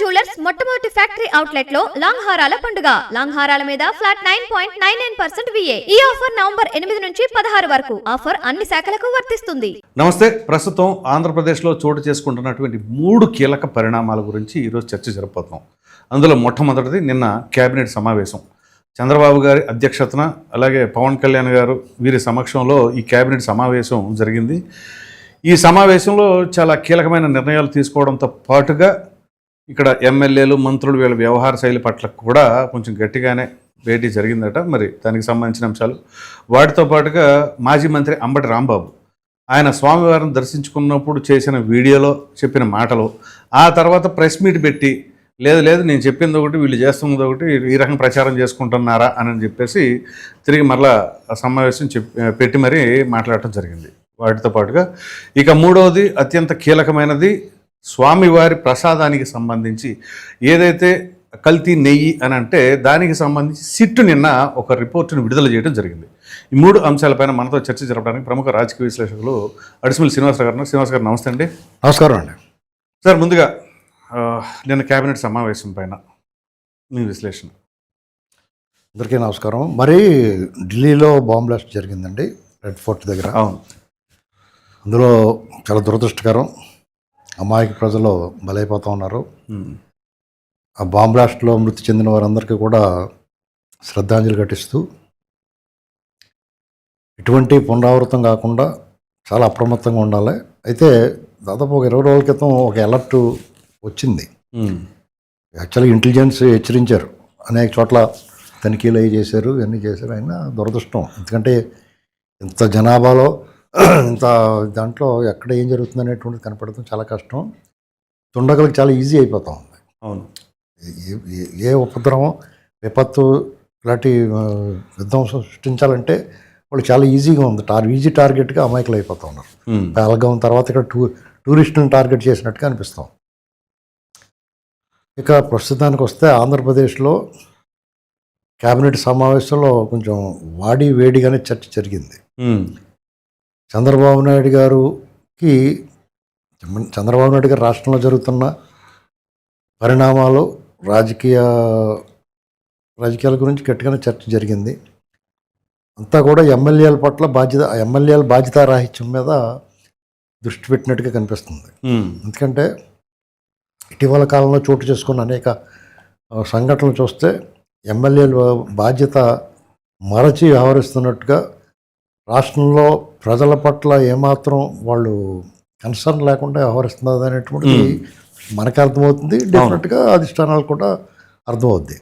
Jewellers మొట్టమొదటి factory అవుట్లెట్లో long హారాల పండుగ. లాంగ్ హారాల మీద flat nine point nine nine percent VA ఈ ఆఫర్ నవంబర్ ఎనిమిది నుంచి పదహారు వరకు. ఆఫర్ అన్ని శాఖలకు వర్తిస్తుంది. నమస్తే. ప్రస్తుతం ఆంధ్రప్రదేశ్లో చోటు చేసుకుంటున్నటువంటి మూడు కీలక పరిణామాల గురించి ఈరోజు చర్చ జరుపుతున్నాం అందులో మొట్టమొదటిది నిన్న కేబినెట్ సమావేశం. చంద్రబాబు గారి అధ్యక్షతన అలాగే పవన్ కళ్యాణ్ గారు వీరి సమక్షంలో ఈ కేబినెట్ సమావేశం జరిగింది. ఈ సమావేశంలో చాలా కీలకమైన నిర్ణయాలు తీసుకోవడంతో పాటుగా ఇక్కడ ఎమ్మెల్యేలు మంత్రులు వీళ్ళ వ్యవహార శైలి పట్ల కూడా కొంచెం గట్టిగానే భేటీ జరిగిందట. మరి దానికి సంబంధించిన అంశాలు. వాటితో పాటుగా మాజీ మంత్రి అంబటి రాంబాబు ఆయన స్వామివారిని దర్శించుకున్నప్పుడు చేసిన వీడియోలో చెప్పిన మాటలు ఆ తర్వాత ప్రెస్ మీట్ పెట్టి లేదు లేదు నేను చెప్పింది ఒకటి వీళ్ళు చేస్తున్నది ఒకటి ఈ రకంగా ప్రచారం చేసుకుంటున్నారా అని చెప్పేసి తిరిగి మరలా సమావేశం చెప్ పెట్టి మరీ మాట్లాడటం జరిగింది. వాటితో పాటుగా ఇక మూడవది అత్యంత కీలకమైనది స్వామివారి ప్రసాదానికి సంబంధించి ఏదైతే కల్తీ నెయ్యి అని అంటే దానికి సంబంధించి సిట్టు నిన్న ఒక రిపోర్టును విడుదల చేయడం జరిగింది. ఈ మూడు అంశాలపైన మనతో చర్చ జరపడానికి ప్రముఖ రాజకీయ విశ్లేషకులు అడిసిమల్ శ్రీనివాసరావు గారు. శ్రీనివాస్ గారు నమస్తే అండి. నమస్కారం అండి. సార్ ముందుగా నిన్న కేబినెట్ సమావేశం పైన మీ విశ్లేషణ. అందరికీ నమస్కారం. మరి ఢిల్లీలో బాంబ్ బ్లాస్ట్ జరిగిందండి రెడ్ ఫోర్ట్ దగ్గర. అవును. అందులో చాలా దురదృష్టకరం. అమాయక ప్రజలు బలైపోతూ ఉన్నారు. ఆ బాంబ్ బ్లాస్ట్లో మృతి చెందిన వారందరికీ కూడా శ్రద్ధాంజలి ఘటిస్తూ ఇటువంటి పునరావృతం కాకుండా చాలా అప్రమత్తంగా ఉండాలి. అయితే దాదాపు ఒక ఇరవై రోజుల క్రితం ఒక అలర్ట్ వచ్చింది. యాక్చువల్గా ఇంటెలిజెన్స్ హెచ్చరించారు. అనేక చోట్ల తనిఖీలు అవి చేశారు ఇవన్నీ చేశారు. అయినా దురదృష్టం. ఎందుకంటే ఇంత జనాభాలో ఇంత దాంట్లో ఎక్కడ ఏం జరుగుతుంది అనేటువంటిది కనపడటం చాలా కష్టం. తుండగలకు చాలా ఈజీ అయిపోతా. ఉంది అవును. ఏ- ఉపద్రవం విపత్తు ఇలాంటి విధ్వంసం సృష్టించాలంటే వాళ్ళు చాలా ఈజీగా ఉంది. టార్ ఈజీ టార్గెట్గా అమాయకులు అయిపోతూ ఉన్నారు. పెహల్గాం తర్వాత ఇక్కడ టూ టూరిస్టులను టార్గెట్ చేసినట్టుగా అనిపిస్తాం. ఇక ప్రస్తుతానికి వస్తే ఆంధ్రప్రదేశ్లో కేబినెట్ సమావేశంలో కొంచెం వాడి వేడిగానే చర్చ జరిగింది. చంద్రబాబు నాయుడు గారికి చంద్రబాబు నాయుడు గారు రాష్ట్రంలో జరుగుతున్న పరిణామాలు రాజకీయ రాజకీయాల గురించి గట్టిగానే చర్చ జరిగింది అంతా కూడా ఎమ్మెల్యేల పట్ల బాధ్యత ఎమ్మెల్యేల బాధ్యతారాహిత్యం మీద దృష్టి పెట్టినట్టుగా కనిపిస్తుంది. ఎందుకంటే ఇటీవల కాలంలో చోటు చేసుకున్న అనేక సంఘటనలు చూస్తే ఎమ్మెల్యేలు బాధ్యత మరచి వ్యవహరిస్తున్నట్టుగా రాష్ట్రంలో ప్రజల పట్ల ఏమాత్రం వాళ్ళు కన్సర్న్ లేకుండా వ్యవహరిస్తున్నది అనేటువంటిది మనకు అర్థమవుతుంది. డెఫినెట్గా అధిష్టానాలు కూడా అర్థమవుద్ది.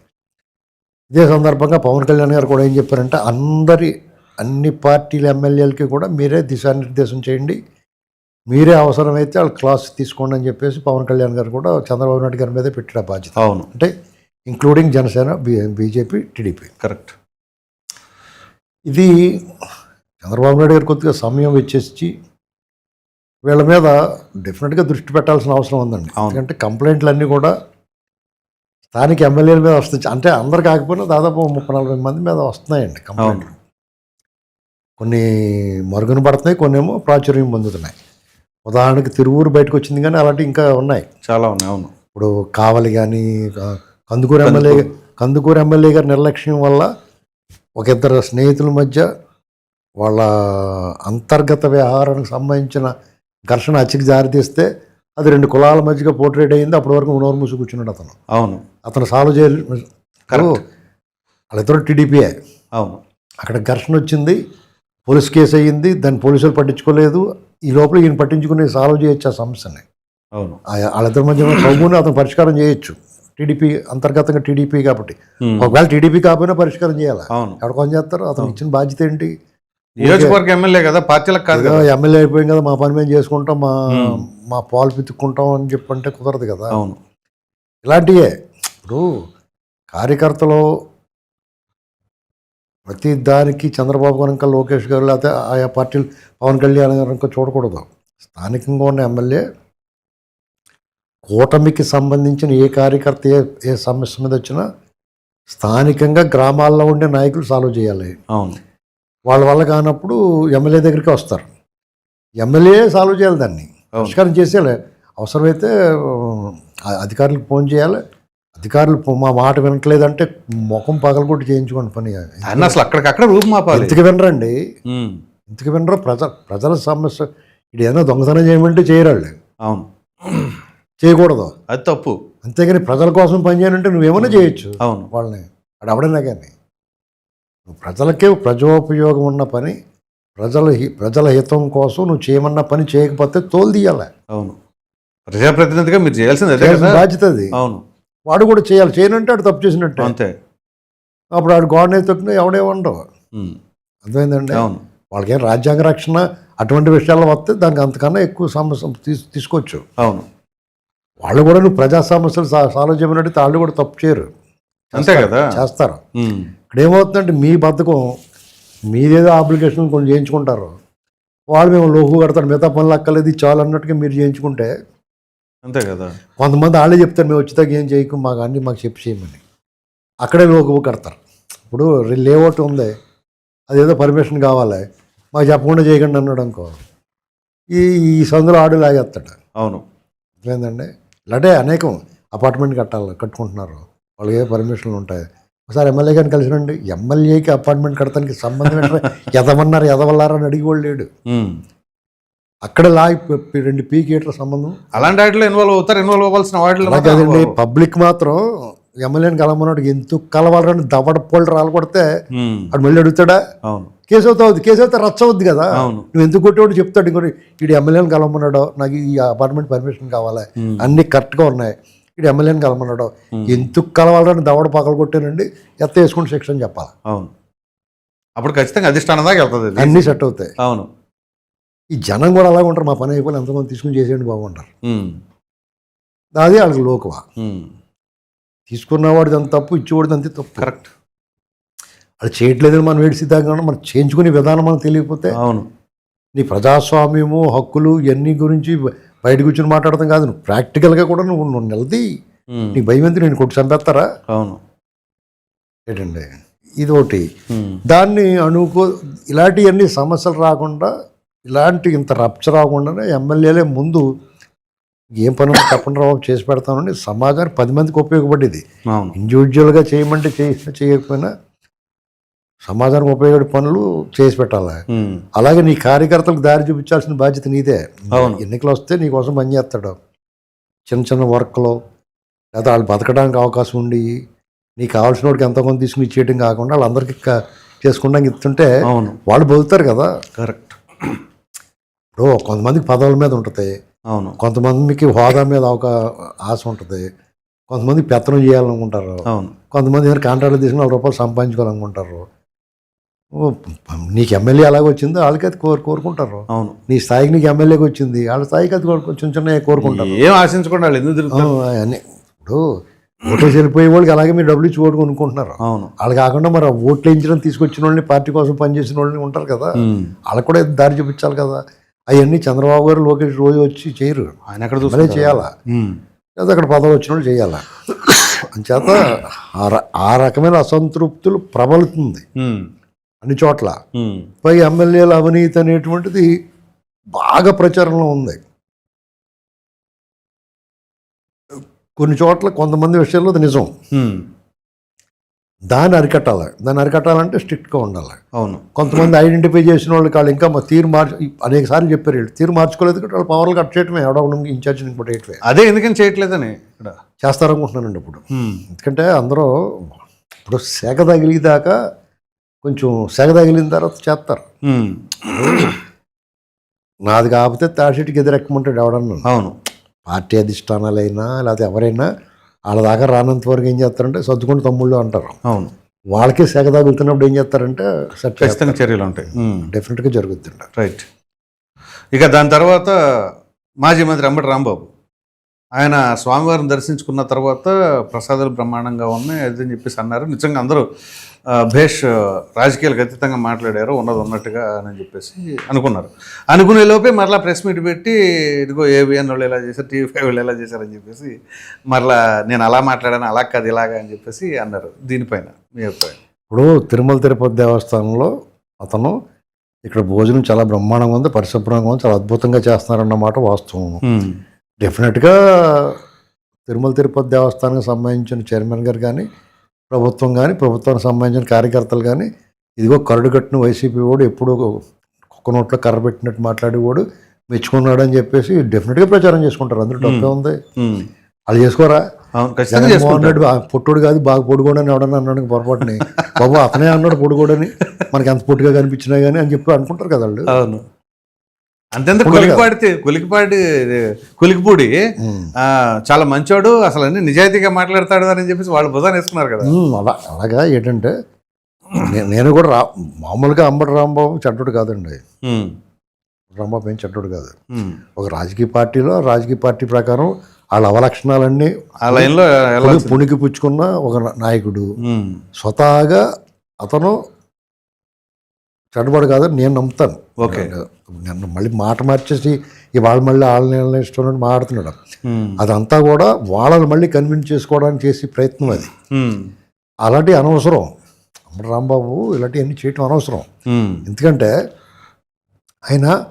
ఇదే సందర్భంగా పవన్ కళ్యాణ్ గారు కూడా ఏం చెప్పారంటే అందరి అన్ని పార్టీల ఎమ్మెల్యేలకి కూడా మీరే దిశానిర్దేశం చేయండి. మీరే అవసరమైతే వాళ్ళు క్లాస్ తీసుకోండి అని చెప్పేసి పవన్ కళ్యాణ్ గారు కూడా చంద్రబాబు నాయుడు గారి మీదే పెట్టిన బాధ్యత. అవును. అంటే including Janasena B- BJP TDP. Correct. ఇది చంద్రబాబు నాయుడు గారు కొద్దిగా సమయం వెచ్చేసి వీళ్ళ మీద డెఫినెట్గా దృష్టి పెట్టాల్సిన అవసరం ఉందండి. ఎందుకంటే కంప్లైంట్లు అన్నీ కూడా స్థానిక ఎమ్మెల్యేల మీద వస్తాయి అంటే అందరు కాకపోయినా దాదాపు ముప్పై నలభై మంది మీద వస్తున్నాయండి కంప్లైంట్లు. కొన్ని మరుగున పడుతున్నాయి కొన్ని ఏమో ప్రాచుర్యం పొందుతున్నాయి. ఉదాహరణకి తిరువూరు బయటకు వచ్చింది కానీ అలాంటివి ఇంకా ఉన్నాయి. చాలా ఉన్నాయి అవును. ఇప్పుడు కావలి కానీ కందుకూరు ఎమ్మెల్యే కందుకూరు ఎమ్మెల్యే గారి నిర్లక్ష్యం వల్ల ఒక ఇద్దరు స్నేహితుల మధ్య వాళ్ళ అంతర్గత వ్యవహారానికి సంబంధించిన ఘర్షణ హత్యకి దారితీస్తే అది రెండు కులాల మధ్యగా పోర్ట్రేట్ అయింది అప్పటి వరకు నోరు మూసి కూర్చున్నాడు అతను. అవును. అతను సాల్వ్ చేయాలి. వాళ్ళిద్దరు టీడీపీయే. అవును. అక్కడ ఘర్షణ వచ్చింది. పోలీస్ కేసు అయ్యింది. దాన్ని పోలీసులు పట్టించుకోలేదు. ఈ లోపల ఈయన పట్టించుకుని సాల్వ్ చేయొచ్చు ఆ సమస్యని. అవును. వాళ్ళిద్దరి మధ్య సౌముని అతను పరిష్కారం చేయొచ్చు. టీడీపీ అంతర్గతంగా టీడీపీ కాబట్టి. ఉమ్. ఒకవేళ టీడీపీ కాకపోయినా పరిష్కారం చేయాలి? అవును. ఎవరు పని చేస్తారు? అతను ఇచ్చిన బాధ్యత ఏంటి? నియోజకవర్గ ఎమ్మెల్యే కదా? పార్టీలకు కాదు కదా? ఎమ్మెల్యే అయిపోయింది కదా మా పని మేము చేసుకుంటాం మా. మా పాలు పితుక్కుంటాం అని చెప్పంటే కుదరదు కదా? అవును. ఇలాంటివే ఇప్పుడు కార్యకర్తలు ప్రతి దానికి చంద్రబాబు కనుక లోకేష్ గారు లేకపోతే ఆయా పార్టీలు పవన్ కళ్యాణ్ గారు కనుక చూడకూడదు. స్థానికంగా ఉన్న ఎమ్మెల్యే కూటమికి సంబంధించిన ఏ కార్యకర్త ఏ ఏ సమస్య మీద వచ్చినా స్థానికంగా గ్రామాల్లో ఉండే నాయకులు సాల్వ్ చేయాలి. అవును. వాళ్ళ వల్ల కానప్పుడు ఎమ్మెల్యే దగ్గరికి వస్తారు. ఎమ్మెల్యే సాల్వ్ చేయాలి దాన్ని. పరిష్కారం చేసేయాలి. అవసరమైతే అధికారులకు ఫోన్ చేయాలి. అధికారులు మా మాట వినట్లేదంటే ముఖం పగలగొట్టి చేయించుకోండి పని. అసలు అక్కడికక్కడ రూపు మాపాలి. ఎందుకు వినరండి? ఎందుకు వినరు? ప్రజ ప్రజల సమస్య. ఇది ఏదైనా దొంగతనం చేయమంటే చేయరాళ్ళు అవును. చేయకూడదు. అది తప్పు. అంతేగాని ప్రజల కోసం పనిచేయాలంటే నువ్వేమైనా చేయొచ్చు అవును. వాళ్ళని. అక్కడ ఎవడైనా కానీ. నువ్వు ప్రజలకే ప్రజోపయోగం ఉన్న పని ప్రజల ప్రజల హితం కోసం నువ్వు చేయమన్న పని చేయకపోతే తోలు తీయాలి అవును. ప్రజాప్రతినిధిగా మీరు చేయాల్సింది బాధ్యత అది. అవును. వాడు కూడా చేయాలి. చేయనంటే ఆడు తప్పు చేసినట్టే. అంతే. అప్పుడు ఆడు గోడనే తొక్కినా ఎవడే ఉండవు. అర్థమైందండి? అవును. వాళ్ళకేం రాజ్యాంగ రక్షణ అటువంటి విషయాల్లో వస్తే దానికి అంతకన్నా ఎక్కువ సమస్య తీసు తీసుకోవచ్చు. అవును. వాళ్ళు కూడా నువ్వు ప్రజా సమస్యలు సా- సాల్వ్ చేయమన్నట్టు వాళ్ళు కూడా తప్పు చేయరు. అంతే కదా. చేస్తారు. ఇక్కడ ఏమవుతుందంటే మీ బద్ధకం మీదేదో అప్లికేషన్ కొన్ని చేయించుకుంటారు. వాళ్ళు మేము లోహు కడతారు మిగతా పనులు అక్కలేదు ఇది చాలు అన్నట్టుగా మీరు చేయించుకుంటే అంతే కదా. కొంతమంది వాళ్ళే చెప్తారు మేము వచ్చేదాకా ఏం చేయకు మాకు అన్నీ మాకు చెప్పి చేయమని. అక్కడే లోహు కడతారు. ఇప్పుడు లేఅవుట్ ఉంది అదేదో పర్మిషన్ కావాలి మాకు చెప్పకుండా చేయకండి అన్నాడు అనుకో ఈ ఈ సందులో ఆడు లాగేస్తాడు. అవును. ఏంటండి ఇలాంటి అనేకం. అపార్ట్మెంట్ కట్టాలి కట్టుకుంటున్నారు. వాళ్ళకి ఏ పర్మిషన్లు ఉంటాయి. ఒకసారి ఎమ్మెల్యే గారిని కలిసినండి. ఎమ్మెల్యేకి అపార్ట్మెంట్ కడతానికి సంబంధం ఎదవన్నారు అని అడిగి లేడు. అక్కడ పి- రెండు పీకేటర్ సంబంధం. అలాంటి వాటిలో ఇన్వాల్వ్ అవుతారు ఇన్వాల్వ్ అవ్వాల్సిన వాటిలో కదండి. పబ్లిక్ మాత్రం ఎమ్మెల్యేని కలమన్నాడు ఎందుకు కలవాలని దవడ పోళ్ళు రాలు కొడితే అటు మళ్ళీ అడుగుతాడా? అవును. కేసు అవుతుంది కేసు అవుతా రచ్చ అవుద్ది కదా నువ్వు ఎందుకు కొట్టేవాడు చెప్తాడు. ఇంకోటి వీడు ఎమ్మెల్యేని కలవమన్నాడు నాకు ఈ అపార్ట్మెంట్ పర్మిషన్ కావాలి. అన్ని కరెక్ట్గా ఉన్నాయి. వీడు ఎమ్మెల్యేని కలవమన్నాడు ఉమ్, ఎందుకు కలవాలని దవడ పగలు కొట్టానండి ఎత్త వేసుకుని శిక్షణ చెప్పాలి. అవును. అప్పుడు ఖచ్చితంగా అధిష్టానం దాకా వెళ్తుంది. అన్నీ సెట్ అవుతాయి. అవును. ఈ జనం కూడా అలాగే ఉంటారు మా పని అయిపోయి ఎంతమంది తీసుకుని చేసేయండి బాగుంటారు అది వాళ్ళకి లోకువ. తీసుకున్నవాడిది అంత తప్పు ఇచ్చేవాడిది అంతే తప్పు. కరెక్ట్. అది చేయట్లేదని మనం ఏడు సిద్ధాంగా మనం చేయించుకునే విధానం మనకు తెలియకపోతే అవును. నీ ప్రజాస్వామ్యము హక్కులు ఇవన్నీ గురించి బయట కూర్చొని మాట్లాడతాం కాదు నువ్వు. ప్రాక్టికల్గా కూడా నువ్వు నువ్వు నిలది నీ భయం ఎంత నేను కొట్టి చంపేస్తారా? అవును. ఏంటండి? ఇది ఒకటి దాన్ని అనుకో ఇలాంటివన్నీ సమస్యలు రాకుండా ఇలాంటి ఇంత రప్చ రాకుండానే ఎమ్మెల్యేలే ముందు ఏం పని చెప్పండి రావు చేసి పెడతామని సమాజానికి పది మందికి ఉపయోగపడేది ఇండివిజువల్గా చేయమంటే చేసినా చేయకపోయినా సమాజానికి ఉపయోగపడే పనులు చేసి పెట్టాలి? అలాగే నీ కార్యకర్తలకు దారి చూపించాల్సిన బాధ్యత నీదే. ఎన్నికలు వస్తే నీ కోసం పని చేస్తాడు. చిన్న చిన్న వర్క్లో లేదా వాళ్ళు బతకడానికి అవకాశం ఉండి నీకు కావాల్సిన వాడికి ఎంతో కొంత తీసుకుని ఇచ్చేయడం కాకుండా వాళ్ళందరికీ చేసుకుంటానికి ఇస్తుంటే అవును. వాళ్ళు బతుకుతారు కదా. కరెక్ట్. ఇప్పుడు కొంతమందికి పదవుల మీద ఉంటుంది. అవును. కొంతమందికి హోదా మీద ఒక ఆశ ఉంటుంది. కొంతమంది పెత్తనం చేయాలనుకుంటారు. అవును. కొంతమంది ఏదైనా కాంట్రాక్ట్లు తీసుకుని నాలుగు రూపాయలు సంపాదించుకోవాలనుకుంటారు. నీకు ఎమ్మెల్యే అలాగే వచ్చిందో వాళ్ళకి అది కోరు కోరుకుంటారు. అవును. నీ స్థాయికి నీకు ఎమ్మెల్యేకి వచ్చింది వాళ్ళ స్థాయికి అది కోరుకో చిన్న చిన్న కోరుకుంటారు. ఏం ఆశించకుండా వాళ్ళు ఎందుకు తిరుగుతారు? అవన్నీ ఇప్పుడు ఓటేసి వెళ్ళిపోయే వాళ్ళకి అలాగే మీరు డబ్బులు ఇచ్చి ఓటు కొనుక్కుంటున్నారు. అవును. వాళ్ళు కాకుండా మరి ఓట్లు వేయించడం తీసుకొచ్చిన వాళ్ళని పార్టీ కోసం పనిచేసిన వాళ్ళని ఉంటారు కదా. వాళ్ళకి కూడా దారి చూపించాలి కదా. అవన్నీ చంద్రబాబు గారు లోకేష్ రోజు వచ్చి చేయరు. ఆయన ఎక్కడ చూసుకుంటారు? చేయాలా? లేదా అక్కడ పదవి వచ్చిన వాళ్ళు చేయాలా? అంచేత ఆ రకమైన అసంతృప్తులు ప్రబలుతుంది. అన్ని చోట్ల. పై ఎమ్మెల్యేల అవినీతి అనేటువంటిది బాగా ప్రచారంలో ఉంది. కొన్ని చోట్ల కొంతమంది విషయాల్లో అది నిజం. దాన్ని అరికట్టాలి. దాన్ని అరికట్టాలంటే స్ట్రిక్ట్గా ఉండాలి. అవును. కొంతమంది ఐడెంటిఫై చేసిన వాళ్ళు వాళ్ళు ఇంకా మా తీరు మార్చి అనేక సార్లు చెప్పారు వీళ్ళు. తీరు మార్చుకోలేదు వాళ్ళు పవర్లు కట్ చేయటమే. ఎవడో ఇన్ఛార్జ్ ఇంకోటి వేయటమే అదే ఎందుకని చేయట్లేదని ఇక్కడ? చేస్తారనుకుంటున్నానండి ఇప్పుడు ఎందుకంటే అందరూ ఇప్పుడు సెగ తగిలిదాకా కొంచెం సెగ తగిలిన తర్వాత చేస్తారు నాది కాకపోతే తాడిషీట్కి ఎదురెక్కమంటాడు ఎవడన్నా. అవును. పార్టీ అధిష్టానాలైనా లేకపోతే ఎవరైనా వాళ్ళ దాకా రానంత వరకు ఏం చేస్తారంటే సర్దుకొని తమ్ముళ్ళు అంటారు. అవును. వాళ్ళకి సెగ తగులుతున్నప్పుడు ఏం చేస్తారంటే ఖచ్చితంగా చర్యలు ఉంటాయి. డెఫినెట్గా జరుగుతుండ రైట్ ఇక దాని తర్వాత మాజీ మంత్రి అంబటి రాంబాబు. ఆయన స్వామివారిని దర్శించుకున్న తర్వాత ప్రసాదాలు బ్రహ్మాండంగా ఉన్నాయి అది అని చెప్పేసి అన్నారు. నిజంగా అందరూ భేష్ రాజకీయాలకు అతీతంగా మాట్లాడారు ఉన్నది ఉన్నట్టుగా అని చెప్పేసి అనుకున్నారు. అనుకునే లోపే మరలా ప్రెస్ మీట్ పెట్టి ఇదిగో ఏబిఎన్ వాళ్ళు ఎలా చేశారు టీవీ ఫైవ్ వాళ్ళు ఎలా చేశారని చెప్పేసి మరలా నేను అలా మాట్లాడాను అలా కాదు ఇలాగా అని చెప్పేసి అన్నారు దీనిపైన మీ అభిప్రాయం? ఇప్పుడు తిరుమల తిరుపతి దేవస్థానంలో అతను ఇక్కడ భోజనం చాలా బ్రహ్మాండంగా ఉంది పరిశుభ్రంగా ఉంది చాలా అద్భుతంగా చేస్తున్నారన్నమాట వాస్తవం. డెఫినెట్గా తిరుమల తిరుపతి దేవస్థానానికి సంబంధించిన చైర్మన్ గారు కానీ ప్రభుత్వం కానీ ప్రభుత్వానికి సంబంధించిన కార్యకర్తలు కానీ ఇదిగో కరడు కట్టిన వైసీపీ వాడు ఎప్పుడూ కుక్క నోట్లో కర్ర పెట్టినట్టు మాట్లాడేవాడు మెచ్చుకున్నాడు అని చెప్పేసి డెఫినెట్గా ప్రచారం చేసుకుంటారు. అందులో తప్పే ఉంది. వాళ్ళు చేసుకోరా? జగన్మోహన్ రెడ్డి పొట్టుడు కాదు బాగా పొడుగోడని ఎవడన్నా అన్నాడు పొరపాటుని. బాబు అతనే అన్నాడు పొడుగోడని. మనకి ఎంత పొట్టుగా కనిపించినా కానీ అని చెప్పి అనుకుంటారు కదా వాళ్ళు. అవును. అంతెంత కొలికిపాడితే కొలికిపాడి. కొలికిపూడి చాలా మంచోడు అసలు అన్ని నిజాయితీగా మాట్లాడతాడు అని చెప్పేసి వాళ్ళు భుజాన్ని వేసుకున్నారు కదా. అలా అలాగా ఏంటంటే నేను కూడా రా మామూలుగా అంబటి రాంబాబు చెడ్డోడు కాదండి. రాంబాబు ఏం చెడ్డోడు కాదు. ఒక రాజకీయ పార్టీలో రాజకీయ పార్టీ ప్రకారం వాళ్ళ అవలక్షణాలన్నీ ఆ లైన్లో. పుణికి పుచ్చుకున్న ఒక నాయకుడు. స్వతహాగా అతను చెడ్డవాడు కాదని నేను నమ్ముతాను. ఓకే. నేను మళ్ళీ మాట మార్చేసి ఇవాళ మళ్ళీ వాళ్ళని ఇష్టం మాట్లాడుతున్నాడు అదంతా కూడా వాళ్ళని మళ్ళీ కన్విన్స్ చేసుకోవడానికి చేసే ప్రయత్నం అది. అలాంటి అనవసరం. అమ్మడు రాంబాబు ఇలాంటివన్నీ చేయటం అనవసరం. ఎందుకంటే ఆయన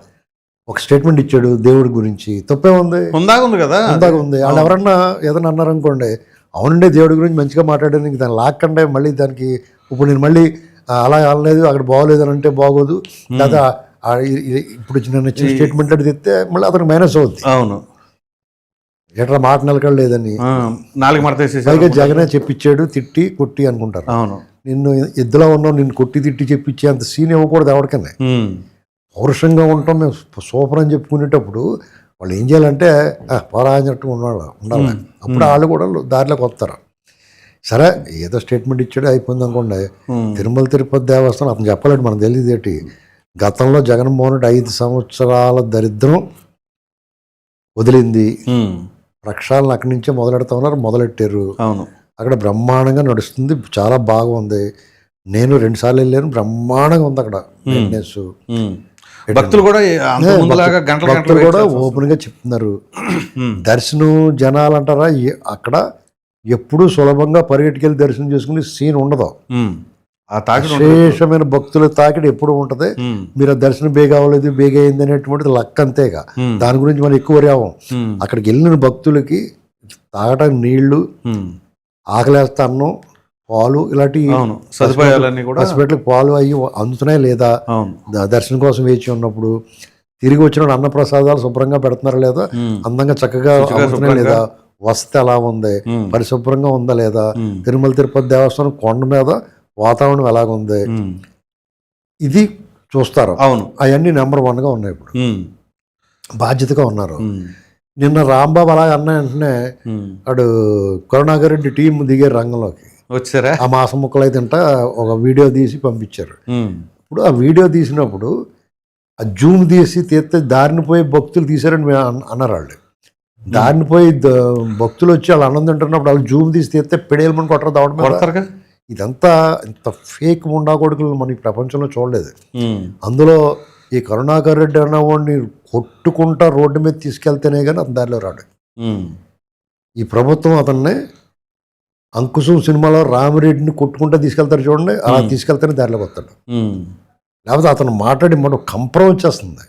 ఒక స్టేట్మెంట్ ఇచ్చాడు దేవుడి గురించి. తప్పే ఉంది. ఉంది కదా? ఉందాక ఉంది. వాళ్ళు ఎవరన్నా ఏదైనా అన్నారనుకోండి అవునండి దేవుడి గురించి మంచిగా మాట్లాడడానికి దాన్ని లాక్కండే మళ్ళీ దానికి ఇప్పుడు నేను మళ్ళీ అలా అనలేదు అక్కడ బాగోలేదు అని అంటే బాగోదు. లేదా ఇప్పుడు నేను ఇచ్చిన స్టేట్మెంట్ అడిగి తెస్తే మళ్ళీ అతనికి మైనస్ అవుద్ది. అవును. ఎట్లా మాట నిలకడ లేదని. ఆ, నాలుగు మడత వేసేసారు. పైగా జగనే చెప్పించాడు తిట్టి కొట్టి అనుకుంటారు. అవును. నిన్ను ఎద్దులో ఉన్నావు నిన్ను కొట్టి తిట్టి చెప్పించే అంత సీన్ ఇవ్వకూడదు ఎవరికన్నా ఉమ్, పౌరుషంగా ఉంటాం మేము సూపర్ అని చెప్పుకునేటప్పుడు వాళ్ళు ఏం చేయాలంటే "ఆ, పోరా అన్నట్టు ఉండాలి. ఉండాలి అప్పుడు వాళ్ళు కూడా దారిలోకి వస్తారు. సరే ఏదో స్టేట్మెంట్ ఇచ్చాడు అయిపోయింది అనుకోండి. తిరుమల తిరుపతి దేవస్థానం అతను చెప్పలేడు మనకు తెలియదు ఏంటి? గతంలో జగన్మోహన్ రెడ్డి ఐదు సంవత్సరాల దరిద్రం వదిలింది. ప్రక్షాళన అక్కడి నుంచే మొదలెడతా ఉన్నారు మొదలెట్టారు. అవును. అక్కడ బ్రహ్మాండంగా నడుస్తుంది చాలా బాగుంది నేను రెండుసార్లు వెళ్ళాను బ్రహ్మాండంగా ఉంది అక్కడ. ఫిట్నెస్. భక్తులు కూడా భక్తులు కూడా. ఓపెన్గా చెప్తున్నారు. దర్శనం జనాలు అంటారా అక్కడ ఎప్పుడూ సులభంగా పరిగెట్టుకెళ్ళి దర్శనం చేసుకునే సీన్ ఉండదు. ఆ తాకిడి. విశేషమైన భక్తుల తాకిడి ఎప్పుడు ఉంటది. మీరు ఆ దర్శనం బేగ అవ్వలేదు బేగ అయింది అనేటువంటిది లక్ అంతేగా. దాని గురించి మనం ఎక్కువ రావం అక్కడికి వెళ్ళిన భక్తులకి తాగటానికి నీళ్ళు. ఆకలేస్తా అన్నం పాలు ఇలాంటి సదుపాయాలన్నీ కూడా హాస్పిటల్కి పాలు అయ్యి అందుతున్నాయి లేదా? దర్శనం కోసం వేచి ఉన్నప్పుడు తిరిగి వచ్చిన అన్నప్రసాదాలు శుభ్రంగా పెడుతున్నారా లేదా? అందంగా చక్కగా. లేదా? వసతి ఎలా ఉంది? పరిశుభ్రంగా ఉందా లేదా? తిరుమల తిరుపతి దేవస్థానం కొండ మీద వాతావరణం ఎలాగుంది. ఇది చూస్తారు. అవును. అవన్నీ నెంబర్ వన్గా ఉన్నాయి ఇప్పుడు. బాధ్యతగా ఉన్నారు. నిన్న రాంబాబు అలా అన్న వెంటనే. అడు కరుణాకర్ రెడ్డి టీం దిగారు రంగంలోకి. వచ్చారా? ఆ మాసం ముక్కలు తింటా ఒక వీడియో తీసి పంపించారు. ఇప్పుడు ఆ వీడియో తీసినప్పుడు ఆ జూమ్ తీసి తీస్తే దారిని పోయి భక్తులు తీశారని అన్నారు వాళ్ళు. దారిని పోయి భక్తులు వచ్చి వాళ్ళు అన్నం తింటున్నప్పుడు వాళ్ళు జూమ్ తీసి తీస్తే పెడేలు మన కొట్టరు దావడం. కొడతారుగా? ఇదంతా ఇంత ఫేక్ ముండా కొడుకులు మన ఈ ప్రపంచంలో చూడలేదు. అందులో ఈ కరుణాకర్ రెడ్డి అన్నవాడిని కొట్టుకుంటా రోడ్డు మీద తీసుకెళ్తేనే కానీ అతని దారిలో రాడు. ఈ ప్రభుత్వం అతన్ని అంకుశం సినిమాలో రామిరెడ్డిని కొట్టుకుంటా తీసుకెళ్తారు చూడండి అలా. తీసుకెళ్తేనే దారిలోకి వస్తాడు. లేకపోతే అతను మాట్లాడి మనం కంపరం వచ్చేస్తుంది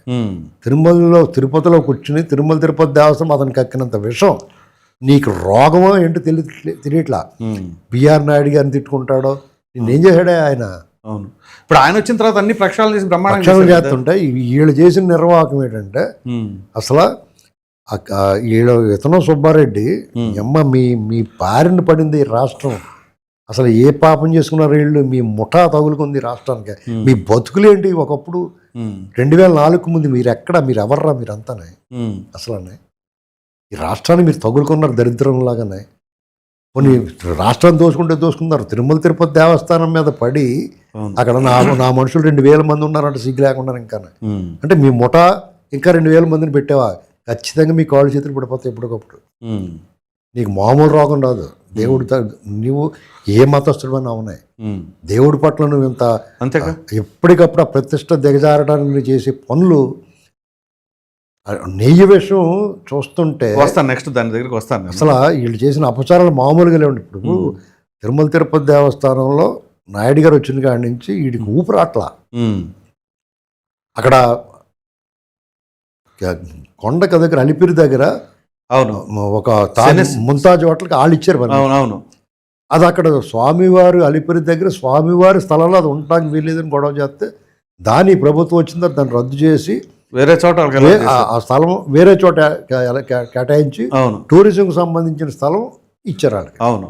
తిరుమలలో తిరుపతిలో కూర్చుని తిరుమల తిరుపతి దేవస్థానం అతనికి ఎక్కినంత విషం. నీకు రోగమో ఏంటో తెలియ తెలియట్లా. బిఆర్ నాయుడు గారిని తిట్టుకుంటాడో? నిన్నేం చేశాడే ఆయన? అవును. ఇప్పుడు ఆయన వచ్చిన తర్వాత అన్ని ప్రక్షాళన చేసి కదా. చేస్తుంటే వీళ్ళు చేసిన నిర్వాహకం ఏంటంటే అసలు వీళ్ళు ఇతను సుబ్బారెడ్డి. అమ్మ మీ మీ బారిన పడింది ఈ రాష్ట్రం. అసలు ఏ పాపం చేసుకున్నారు వీళ్ళు? మీ ముఠా తగులుకుంది రాష్ట్రానికి. మీ బతుకులేంటి ఒకప్పుడు? రెండు వేల నాలుగు ముందు మీరు ఎక్కడ మీరు ఎవర్రా మీరంతానే. ఉమ్, అసలు ఈ రాష్ట్రాన్ని మీరు తగులుకున్నారు దరిద్రంలాగానే. కొన్ని రాష్ట్రాన్ని దోసుకుంటే దోసుకున్నారు తిరుమల తిరుపతి దేవస్థానం మీద పడి అక్కడ నా నా మనుషులు రెండు వేల మంది ఉన్నారంటే సిగ్గు లేకుండా ఇంకా అంటే మీ ముఠ ఇంకా రెండు వేల మందిని పెట్టావా? ఖచ్చితంగా మీ కాళ్ళు చేతులు పడిపోతాయి ఎప్పటికప్పుడు. నీకు మామూలు రోగం రాదు. దేవుడి నువ్వు ఏ మతస్థుడు అని అవునాయి. దేవుడి పట్ల నువ్వు ఇంత అంతేగా? ఎప్పటికప్పుడు ఆ ప్రతిష్ట దిగజారడానికి చేసే పనులు నెయ్యి విషయం చూస్తుంటే వస్తాను నెక్స్ట్ దాని దగ్గరికి వస్తాను. అసలు వీళ్ళు చేసిన అపచారాలు మామూలుగా లేవండి. ఇప్పుడు తిరుమల తిరుపతి దేవస్థానంలో నాయుడు గారు వచ్చిన కాడి నుంచి వీడికి ఊపిరాట్లా అక్కడ కొండ దగ్గర అలిపిరి దగ్గర అవును. ఒక ముంతాజ్ హోటల్కి వాళ్ళు ఇచ్చారు మరి. అవును అవును. అది అక్కడ స్వామివారు అలిపిరి దగ్గర స్వామివారి స్థలంలో అది ఉండటానికి వీల్లేదని గొడవ చేస్తే దాని ప్రభుత్వం వచ్చిన తర్వాత దాన్ని రద్దు చేసి వేరే చోట ఆ స్థలం వేరే చోట కేటాయించి అవును. టూరిజంకి సంబంధించిన స్థలం ఇచ్చారు వాళ్ళకి అవును.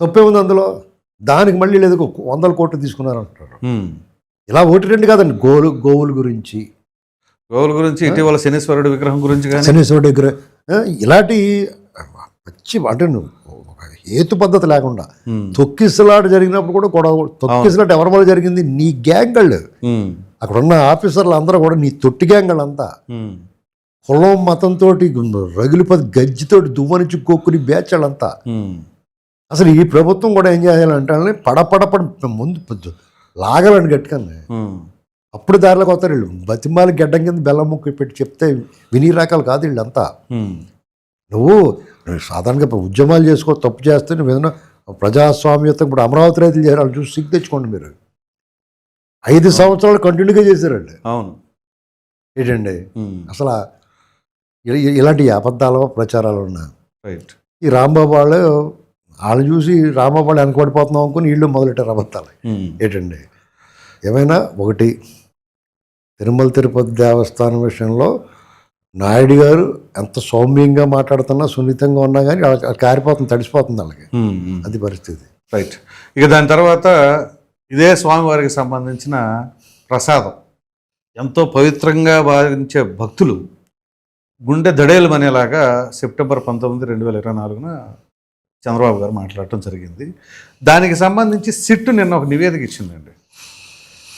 తప్పే ఉంది అందులో. దానికి మళ్ళీ లేదు వందల కోట్లు తీసుకున్నారు అంటారు. ఇలా ఒకటి రెండు కాదండి గోలు గోవుల గురించి గోవుల గురించి ఇటీవల శనీశ్వరుడు విగ్రహం గురించి కానీ శనీశ్వరుడి ఆ, ఇలాంటి వచ్చి అంటే హేతు పద్ధతి లేకుండా. తొక్కిసలాట జరిగినప్పుడు కూడా గొడవ తొక్కిసలాట ఎవరి వల్ల జరిగింది నీ గ్యాంగ్ వాళ్ళు ఉమ్. అక్కడ ఉన్న ఆఫీసర్లు అందరూ కూడా నీ తొట్టి గ్యాంగ్ వాళ్ళంతా ఉమ్. కులం మతంతో రగిలిపది గజ్జితోటి దువ్వనిచ్చి కొక్కుని ఉమ్. అసలు ఈ ప్రభుత్వం కూడా ఏం చేయాలంటే వాళ్ళని పడపడ పడ ముందు లాగాలని గట్టుకని ఉమ్. అప్పుడు దారిలోకి వస్తారు వీళ్ళు. బతిమాలి గడ్డం కింద బెల్లం ముక్కు పెట్టి చెప్తే విని రకాలు కాదు వీళ్ళంతా. నువ్వు సాధారణంగా ఉద్యమాలు చేసుకో తప్పు చేస్తే నువ్వు ఏదైనా ప్రజాస్వామ్యత ఇప్పుడు అమరావతి రైతులు చేయాలి చూసి సిగ్గు తెచ్చుకోండి మీరు. ఐదు సంవత్సరాలు కంటిన్యూగా చేశారండి. అవును. ఏంటండి. అసలు ఇలాంటి అబద్ధాలు ప్రచారాలు ఉన్నాయి రైట్. ఈ రాంబాబు వాళ్ళు వాళ్ళు చూసి రాంబాబు వాళ్ళు వెనకబడిపోతున్నాం అనుకుని వీళ్ళు మొదలెట్టారు అబద్ధాలు. ఏంటండి? ఏమైనా ఒకటి తిరుమల తిరుపతి దేవస్థానం విషయంలో నాయుడు గారు ఎంత సౌమ్యంగా మాట్లాడుతున్నా సున్నితంగా ఉన్నా కానీ కారిపోతుంది తడిసిపోతుంది వాళ్ళకి. అది పరిస్థితి. రైట్. ఇక దాని తర్వాత ఇదే స్వామివారికి సంబంధించిన ప్రసాదం. ఎంతో పవిత్రంగా భావించే భక్తులు గుండె దడేలు అనేలాగా సెప్టెంబర్ పంతొమ్మిది రెండు వేల ఇరవై నాలుగున చంద్రబాబు గారు మాట్లాడటం జరిగింది. దానికి సంబంధించి సిట్టు నిన్న ఒక నివేదిక ఇచ్చిందండి.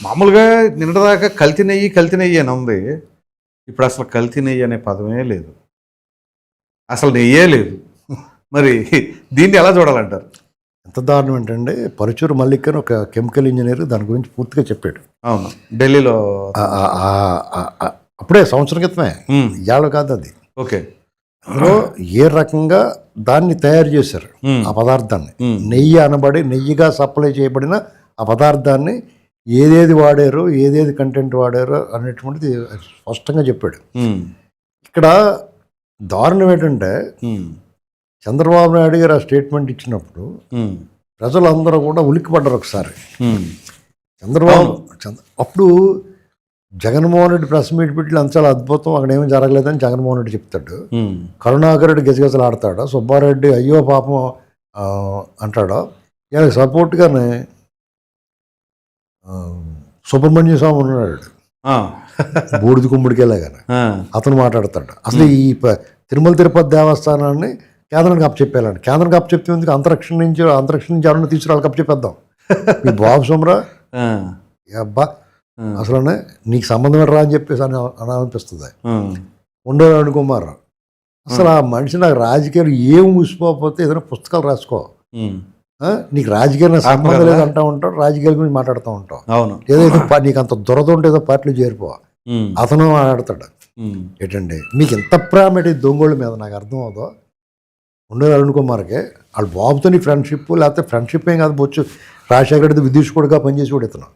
మామూలుగా నిన్నదాకా కల్తీ నెయ్యి కల్తీ నెయ్యి అని ఉంది. ఇప్పుడు అసలు కల్తీ నెయ్యి అనే పదమే లేదు. అసలు నెయ్యే లేదు. మరి దీన్ని ఎలా చూడాలంటారు? ఎంత దారుణం ఏంటంటే పరుచూరు మల్లిక్ అని ఒక కెమికల్ ఇంజనీర్ దాని గురించి పూర్తిగా చెప్పాడు. అవును. ఢిల్లీలో అప్పుడే సంవత్సరం క్రితమే. ఇవాళ కాదు అది. ఓకే. అందులో ఏ రకంగా దాన్ని తయారు చేశారు ఆ పదార్థాన్ని. నెయ్యి అనబడి నెయ్యిగా సప్లై చేయబడిన ఆ పదార్థాన్ని ఏదేది వాడారో ఏదేది కంటెంట్ వాడారో అనేటువంటిది స్పష్టంగా చెప్పాడు. ఇక్కడ దారుణం ఏంటంటే చంద్రబాబు నాయుడు గారు ఆ స్టేట్మెంట్ ఇచ్చినప్పుడు ప్రజలందరూ కూడా ఉలిక్కిపడ్డారు ఒకసారి. చంద్రబాబు చంద్ర అప్పుడు జగన్మోహన్ రెడ్డి ప్రెస్ మీట్ పెట్టి అంత చాలా అద్భుతం అక్కడ ఏమీ జరగలేదని జగన్మోహన్ రెడ్డి చెప్తాడు. కరుణాకర్ రెడ్డి గజగజలు ఆడతాడు? సుబ్బారెడ్డి అయ్యో పాపం అంటాడు? ఈయనకి సపోర్ట్గానే సుబ్రహ్మణ్య స్వామి ఉన్నాడు. బూడిద కుమ్ముడికెళ్ళగానే అతను మాట్లాడతాడు. అసలు ఈ తిరుమల తిరుపతి దేవస్థానాన్ని కేంద్రానికి అప్పచెప్పాలండి కేంద్రానికి అప్పచెప్తే ఎందుకు అంతరిక్షం నుంచి అంతరిక్షం నుంచి ఎవరైనా తీసుకురాళ్ళకి అప్పచెప్పేద్దాం ఈ బాబు సుమ్రా అబ్బా అసలు నీకు సంబంధం రా అని చెప్పేసి అని అని అనిపిస్తుంది ఉండో అనుకుమార్ అసలు ఆ. మనిషి నాకు రాజకీయాలు ఏం మూసిపోకపోతే ఏదైనా పుస్తకాలు రాసుకో? నీకు రాజకీయాలు సంబంధం? లేదు అంటూ ఉంటావు రాజకీయాల గురించి మాట్లాడుతూ ఉంటావు. అవును. ఏదో ఏదో పా- నీకు అంత దురద ఉంటే ఏదో పార్టీలు చేరిపో అతను మాట్లాడతాడు. ఉమ్, ఏంటండి? మీకు ఎంత ప్రేమ ఏంటి దొంగోళ్ళ మీద నాకు అర్థం అవుదో ఉండేది అరుణ్ కుమార్కి వాళ్ళ బాబుతో నీ ఫ్రెండ్షిప్ లేకపోతే ఫ్రెండ్షిప్ ఏం కాదు బొచ్చు రాజశేఖర రెడ్డి విదూషకుడుగా పనిచేసి కూడా ఇతను.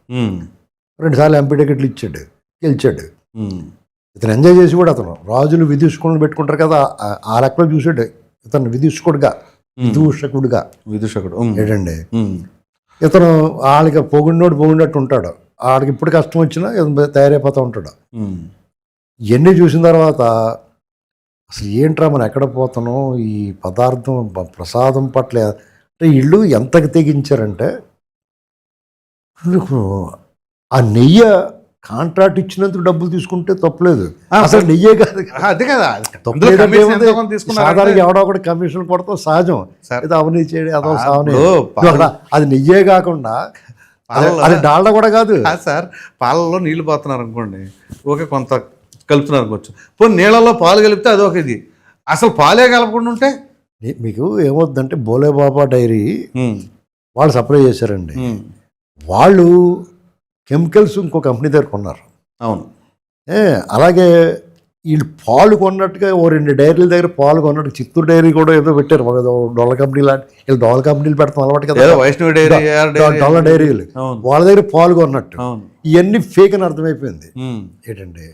రెండుసార్లు ఎంపీ టికెట్లు ఇచ్చాడు గెలిచాడు. ఇతను ఎంజాయ్ చేసి కూడా అతను రాజులు విదూషకులను పెట్టుకుంటారు కదా ఆ- లెక్కలో చూసాడు ఇతను విదూషకుడుగా విదూషకుడుగా విదూషకుడు ఏంటండి? ఇతను వాళ్ళకి పొగుడినోడు పొగిడినట్టు ఉంటాడు. ఆడికి ఇప్పుడు కష్టం వచ్చినా తయారైపోతూ ఉంటాడు. ఇవన్నీ చూసిన తర్వాత అసలు ఏంట్రా మనం ఎక్కడ పోతానో ఈ పదార్థం ప్రసాదం పట్ల అంటే ఇళ్ళు ఎంతకి తెగించారంటే ఆ నెయ్యి కాంట్రాక్ట్ ఇచ్చినందుకు డబ్బులు తీసుకుంటే తప్పలేదు. అసలు నెయ్యే కాదు అదే కదా. సాధారణంగా ఎవడో ఒకటి కమిషన్ కొడతాం సహజం. సార్, ఏదో అవినీతి చేయడం అదో సావని. అది నెయ్యే కాకుండా అది- డాల్డా కూడా కాదు. సార్ పాలలో నీళ్ళు పోతున్నారు అనుకోండి ఓకే కొంత కలుపుతున్నారు అనుకోవచ్చు. పోనీ నీళ్ళలో పాలు కలిపితే అది ఒక ఇది. అసలు పాలే కలపకుండా ఉంటే? మీకు ఏమవుతుందంటే బోలే బాబా డైరీ వాళ్ళు సప్లై చేశారండి. వాళ్ళు కెమికల్స్ ఇంకో కంపెనీ దగ్గర కొన్నారు. అవును. అలాగే వీళ్ళు పాలు కొన్నట్టుగా ఓ రెండు డైరీల దగ్గర పాలు కొన్నట్టు చిత్తూరు డైరీ కూడా ఏదో పెట్టారు. డొల్ల కంపెనీ లాంటి వీళ్ళు డొల్ల కంపెనీలు పెడతాం అలవాటు కదా. వైష్ణవి డైరీ డొల్ల డైరీలు. వాళ్ళ దగ్గర పాలు కొన్నట్టు. ఇవన్నీ ఫేక్ అని అర్థమైపోయింది. ఏంటంటే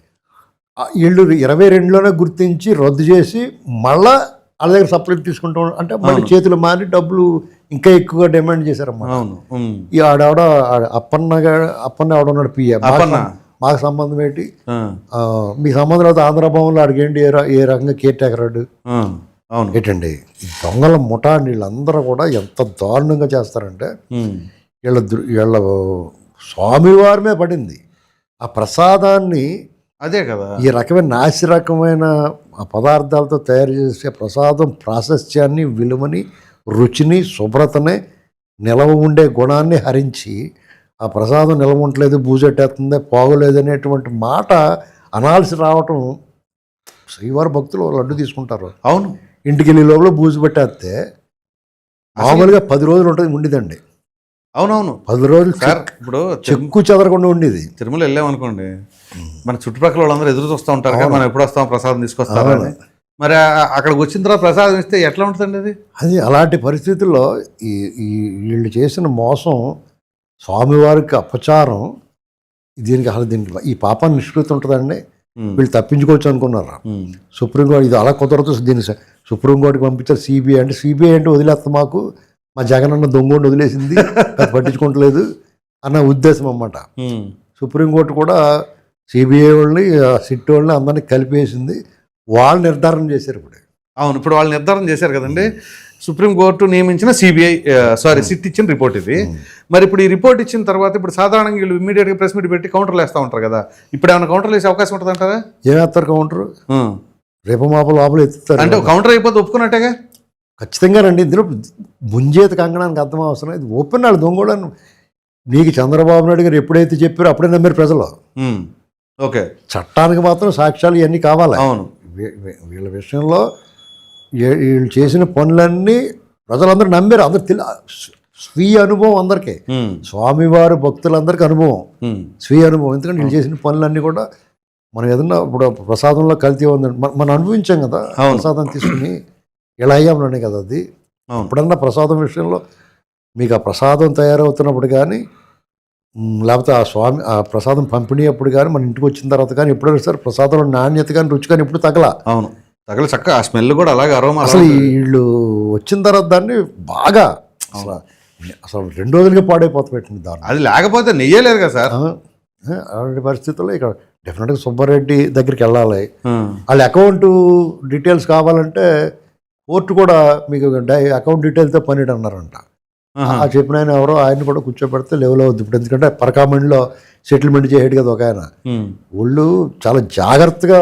వీళ్ళు ఇరవై రెండులోనే గుర్తించి రద్దు చేసి మళ్ళా వాళ్ళ దగ్గర సపరేట్ తీసుకుంటూ అంటే మళ్ళీ చేతులు మారి డబ్బులు ఇంకా ఎక్కువగా డిమాండ్ చేశారన్నమాట. అవును. ఈ ఆడవిడ ఆడ- అప్పన్న ఉన్నాడు పిఏ అప్పన్న. మాకు సంబంధం ఏంటి? మీ సంబంధం అయితే ఆంధ్ర భవన్లో అడిగేయండి ఏ ఏ రకంగా కేర్ టేకరాడు అవును. ఏంటండి దొంగల ముఠా వీళ్ళందరూ కూడా ఎంత దారుణంగా చేస్తారంటే. వీళ్ళ దృ- వీళ్ళ స్వామివారి మీద పడింది. ఆ ప్రసాదాన్ని అదే కదా. ఈ రకమైన నాసి రకమైన ఆ పదార్థాలతో తయారు చేసే ప్రసాదం ప్రాశస్త్యాన్ని విలువని రుచిని శుభ్రతని నిలవ ఉండే గుణాన్ని హరించి ఆ ప్రసాదం నిలవ ఉండలేదు బూజెట్టేస్తుంది పోగలేదు అనేటువంటి మాట అనాల్సి రావటం శ్రీవారి భక్తులు లడ్డు తీసుకుంటారు. అవును. ఇంటికి వెళ్ళే లోపల బూజు పెట్టేస్తే మామూలుగా పది రోజులు ఉంటుంది ఉండిదండి. అవునవును. పది రోజులు సార్ ఇప్పుడు చెక్కు చెదరకుండా ఉండేది. తిరుమల వెళ్ళామనుకోండి మన చుట్టుపక్కల వాళ్ళందరూ ఎదురు చూస్తూ ఉంటారు కదా మనం ఎప్పుడు వస్తాం ప్రసాదం తీసుకొస్తారా అని. మరి అక్కడికి వచ్చిన తర్వాత ప్రసాదం ఇస్తే ఎట్లా ఉంటుందండి అది అది అలాంటి పరిస్థితుల్లో ఈ వీళ్ళు చేసిన మోసం స్వామివారికి అపచారం దీనికి అసలు దీనికి ఈ పాపాన్ని నిష్కృతి ఉంటుందండి. వీళ్ళు తప్పించుకోవచ్చు అనుకున్నారు. సుప్రీంకోర్టు ఇది అలా కుదరదు దీన్ని సుప్రీంకోర్టుకి పంపించారు సిబిఐ అంటే సిబిఐ అంటే వదిలేస్తాం మాకు మా జగన్ అన్న దొంగోడిని వదిలేసింది పట్టించుకోవట్లేదు అన్న ఉద్దేశం అన్నమాట. సుప్రీంకోర్టు కూడా సిబిఐ వాళ్ళని సిట్ వాళ్ళని అందరినీ కలిపేసింది వాళ్ళు నిర్ధారణ చేశారు ఇప్పుడు. అవును ఇప్పుడు వాళ్ళు నిర్ధారణ చేశారు కదండి. సుప్రీంకోర్టు నియమించిన సిబిఐ సారీ సిట్ ఇచ్చిన రిపోర్ట్ ఇది. మరి ఇప్పుడు ఈ రిపోర్ట్ ఇచ్చిన తర్వాత ఇప్పుడు సాధారణంగా వీళ్ళు ఇమీడియట్గా ప్రెస్ మీట్ పెట్టి కౌంటర్లు వేస్తూ ఉంటారు కదా. ఇప్పుడు ఏమైనా కౌంటర్లు వేసే అవకాశం ఉంటుంది అంటారా? ఏమేస్తారు కౌంటరు రేపు మాప లోపల ఎత్తుతారు అంటే కౌంటర్ అయిపోతే ఒప్పుకున్నట్టేగా? ఖచ్చితంగానండి ఇందులో ముంజేత కంగడానికి అర్థం అవసరం ఇది ఓపెన్ వాళ్ళు దొంగోడని నీకు చంద్రబాబు నాయుడు గారు ఎప్పుడైతే చెప్పారో అప్పుడే నమ్మారు ప్రజలు. ఉమ్. ఓకే. చట్టానికి మాత్రం సాక్ష్యాలు ఇవన్నీ కావాలి. అవును. వీళ్ళ విషయంలో వీళ్ళు చేసిన పనులన్నీ ప్రజలందరూ నమ్మారు. అందరు తెలి స్వీయ అనుభవం అందరికీ. స్వామివారి భక్తులందరికీ అనుభవం. స్వీయ అనుభవం. ఎందుకంటే వీళ్ళు చేసిన పనులన్నీ కూడా మనం ఏదన్నా ఇప్పుడు ప్రసాదంలో కల్తీ ఉందండి మన- అనుభవించాం కదా. ప్రసాదం తీసుకుని. ఇలా అయ్యాంలోనే కదా అది. అవును. ఎప్పుడన్నా ప్రసాదం విషయంలో మీకు ఆ ప్రసాదం తయారవుతున్నప్పుడు కానీ లేకపోతే ఆ స్వామి ఆ ప్రసాదం పంపిణీ అప్పుడు కానీ మన ఇంటికి వచ్చిన తర్వాత కానీ ఎప్పుడైనా సరే ప్రసాదంలో నాణ్యత కానీ రుచి కానీ ఎప్పుడు తగల. అవును. తగల చక్క ఆ స్మెల్ కూడా అలాగే అరోమా అసలు వీళ్ళు వచ్చిన తర్వాత దాన్ని బాగా అసలు అసలు రెండు రోజులకి పాడైపోతా పెట్టింది దాన్ని అది లేకపోతే నెయ్యలేరు కదా సార్. అలాంటి పరిస్థితుల్లో ఇక్కడ డెఫినెట్గా సుబ్బారెడ్డి దగ్గరికి వెళ్ళాలి. వాళ్ళ అకౌంట్ డీటెయిల్స్ కావాలంటే కోర్టు కూడా మీకు అకౌంట్ డీటెయిల్తో పని అన్నారంట. ఆ చెప్పిన ఆయన ఎవరో ఆయన కూడా కూర్చోబెడితే లెవెల్ అవుద్ది. ఇప్పుడు ఎందుకంటే పరకామండిలో సెటిల్మెంట్ చేయడు కదా ఒక ఆయన. వాళ్ళు చాలా జాగ్రత్తగా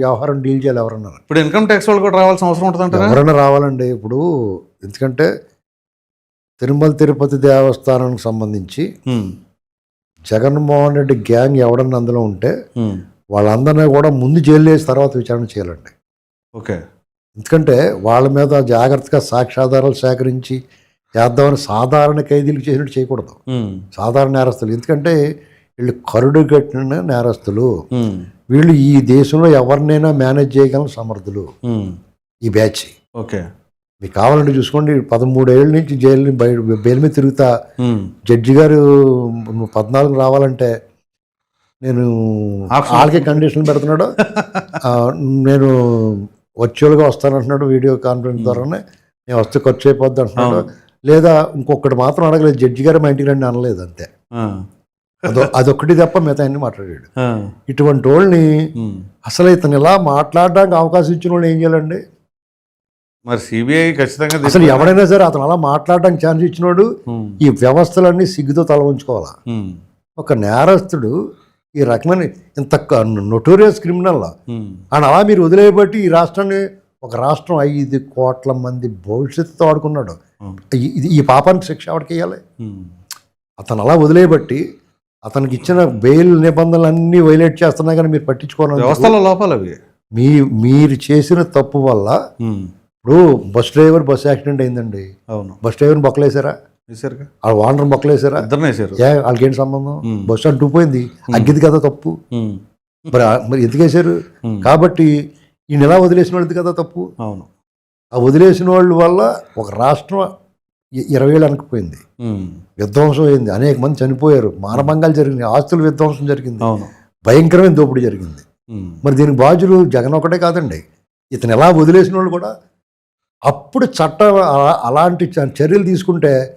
వ్యవహారం డీల్ చేయాలి ఎవరన్నా ఇప్పుడు ఇన్కమ్ ట్యాక్స్ వాళ్ళు కూడా రావాల్సిన అవసరం ఉంటుంది ఎవరైనా రావాలండి. ఇప్పుడు ఎందుకంటే తిరుమల తిరుపతి దేవస్థానానికి సంబంధించి. జగన్మోహన్ రెడ్డి గ్యాంగ్ ఎవడన్నా అందులో ఉంటే. వాళ్ళందరినీ కూడా ముందు జైలు వేసి తర్వాత విచారణ చేయాలండి. ఓకే. ఎందుకంటే వాళ్ళ మీద జాగ్రత్తగా సాక్ష్యాధారాలు సేకరించి చేద్దామని సాధారణ ఖైదీలకు చేసినట్టు చేయకూడదు. సాధారణ నేరస్తులు ఎందుకంటే వీళ్ళు కరుడు కట్టిన నేరస్తులు. వీళ్ళు ఈ దేశంలో ఎవరినైనా మేనేజ్ చేయగల సమర్థులు. ఈ బ్యాచ్ ఓకే మీకు కావాలంటే చూసుకోండి పదమూడేళ్ళ నుంచి జైలు బయట బెయిల్ మీద తిరుగుతా. జడ్జి గారు పద్నాలుగు రావాలంటే నేను. వాళ్ళకే కండిషన్ పెడుతున్నాడు నేను వర్చువల్గా వస్తానంటున్నాడు వీడియో కాన్ఫరెన్స్ ద్వారానే నేను వస్తే ఖర్చు అయిపోద్ది అంటున్నాడు. లేదా ఇంకొకటి మాత్రం అడగలేదు జడ్జి గారు మా ఇంటికి రండి అనలేదు అంతే. అదొ అదొక్కటి తప్ప మిగతా అన్ని మాట్లాడాడు. ఇటువంటి వాళ్ళని. అసలు ఇతను ఇలా మాట్లాడడానికి అవకాశం ఇచ్చిన వాళ్ళు ఏం చేయాలండి మరి సిబిఐ ఖచ్చితంగా అసలు ఎవడైనా సరే అతను అలా మాట్లాడడానికి ఛాన్స్ ఇచ్చినోడు. ఈ వ్యవస్థలన్నీ సిగ్గుతో తల ఉంచుకోవాలా. ఒక నేరస్తుడు ఈ రకమైన ఇంత నొటోరియస్ క్రిమినల్. అని అలా మీరు వదిలేయబట్టి ఈ రాష్ట్రాన్ని ఒక రాష్ట్రం ఐదు కోట్ల మంది భవిష్యత్తుతో ఆడుకున్నాడు ఇది ఈ పాపానికి శిక్ష ఎవరికి వేయాలి. అతను అలా వదిలేయబట్టి అతనికి ఇచ్చిన బెయిల్ నిబంధనలు అన్నీ వైలేట్ చేస్తున్నా కానీ మీరు పట్టించుకోవాలి వ్యవస్థలో లోపాలు అవి. మీ మీరు చేసిన తప్పు వల్ల. ఇప్పుడు బస్ డ్రైవర్ బస్ యాక్సిడెంట్ అయిందండి. అవును. బస్ డ్రైవర్ని బొక్కలేసారా వేసారుగా వాళ్ళ వానర్ బొక్కలేసారా ఇద్దరు వేసారు ఏ వాళ్ళకి ఏంటి సంబంధం? ఉమ్. బస్సు అడ్డుపోయింది అగ్గిది కదా తప్పు. మరి ఆ- మరి ఎందుకు. కాబట్టి ఈయన ఎలా వదిలేసిన వాళ్ళది కదా తప్పు? అవును. ఆ వదిలేసిన వాళ్ళ వల్ల ఒక రాష్ట్రం ఇరవై ఏళ్ళు వెనకపోయింది ఉమ్. విధ్వంసం అయింది. అనేక మంది చనిపోయారు. మానభంగాలు జరిగినాయి. ఆస్తుల విధ్వంసం జరిగింది. భయంకరమైన దోపిడీ జరిగింది. మరి దీనికి బాధ్యులు జగన్ ఒకటే కాదండి. ఇతను ఎలా వదిలేసిన వాళ్ళు కూడా అప్పుడు చట్టం అలా- అలాంటి చర్యలు తీసుకుంటే.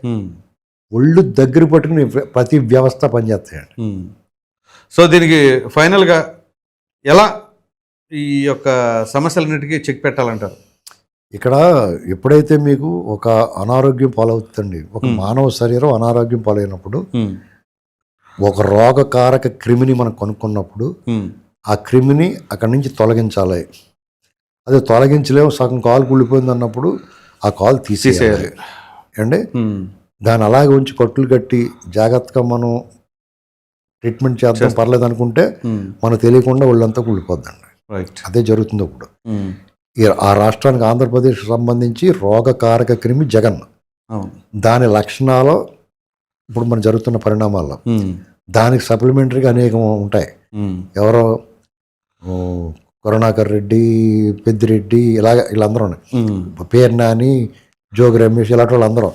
ఒళ్ళు దగ్గర పట్టుకుని ప్రతి వ్యవస్థ పనిచేస్తాయండి. సో దీనికి ఫైనల్గా ఎలా ఈ యొక్క సమస్యలన్నిటికీ చెక్ పెట్టాలంటారు? ఇక్కడ ఎప్పుడైతే మీకు ఒక అనారోగ్యం పాలవుతుందండి ఒక. మానవ శరీరం అనారోగ్యం పాలైనప్పుడు. ఒక రోగకారక క్రిమిని మనం కనుక్కున్నప్పుడు. ఆ క్రిమిని అక్కడి నుంచి తొలగించాలి అది తొలగించలేము సగం కాలు కుళ్ళిపోయింది అన్నప్పుడు ఆ కాలు తీసేయాలి తీసేయాలి అండి. దాన్ని అలాగే ఉంచి కట్టులు కట్టి జాగ్రత్తగా మనం ట్రీట్మెంట్ చేద్దాం చేస్తాం. పర్లేదు అనుకుంటే. మనకు తెలియకుండా ఒళ్ళంతా కుళ్ళిపోద్దండి అదే జరుగుతుంది ఇప్పుడు ఉమ్. ఈ ఆ రాష్ట్రానికి ఆంధ్రప్రదేశ్ సంబంధించి రోగకారక క్రిమి జగన్ అవును దాని లక్షణాలు ఇప్పుడు మన జరుగుతున్న పరిణామాల్లో. దానికి సప్లిమెంటరీగా అనేకం ఉంటాయి. ఎవరో కరుణాకర్ రెడ్డి పెద్దిరెడ్డి ఇలాగ వీళ్ళందరూ ఉన్నాయి ఉమ్. పేరు నాని జోగి రమేష్ ఇలాంటి వాళ్ళందరూ.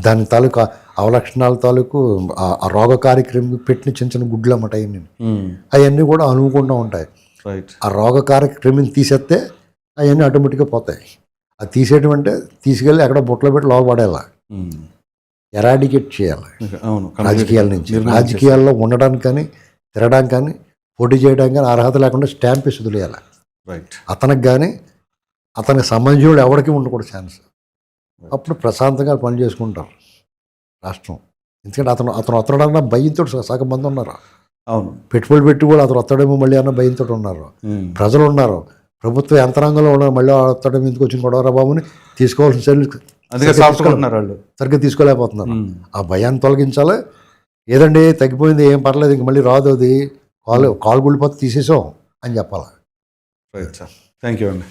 దాని తాలూకు అవలక్షణాల తాలూకు ఆ- రోగ కార్యక్రమం పెట్టిన చిన్న చిన్న గుడ్లు అన్నమాట అవన్నీ. అవన్నీ కూడా అనుకుంటూ ఉంటాయి ఆ రోగకారక క్రిమిని తీసేస్తే అవన్నీ ఆటోమేటిక్గా పోతాయి. అది తీసేయడం అంటే తీసుకెళ్ళి అక్కడ బుట్టలో పెట్టి లోపల పడేలా ఉమ్. ఎరాడికేట్ చేయాలి. అవును రాజకీయాల నుంచి. రాజకీయాల్లో ఉండడానికి కానీ తిరగడానికి కానీ పోటీ చేయడానికి కానీ అర్హత లేకుండా స్టాంప్ వేసి వదిలేయాలి. రైట్. అతనికి కానీ అతనికి సంబంధించిన ఎవరికి ఉండకూడదు ఛాన్స్. అప్పుడు ప్రశాంతంగా పని చేసుకుంటారు రాష్ట్రం. ఎందుకంటే అతను అతను వస్తాడన్న భయంతో సగం మంది ఉన్నారు. అవును. పెట్టుబడి పెట్టి కూడా అతను వస్తాడేమో మళ్ళీ అన్న భయంతో ఉన్నారు. ప్రజలు ఉన్నారు. ప్రభుత్వ యంత్రాంగంలో ఉన్నారు మళ్ళీ వస్తాడేమో ఎందుకు వచ్చిన గొడవరా బాబుని తీసుకోవాల్సిన చర్యలు సరిగ్గా తీసుకోలేకపోతున్నారు. ఆ భయాన్ని తొలగించాలి. ఏదండి తగ్గిపోయింది ఏం పర్లేదు ఇంక మళ్ళీ రాదు అది. కాలు కాలు గుళ్ళిపోతే తీసేసాం అని చెప్పాలి. Right sir. థ్యాంక్ యూ అండి.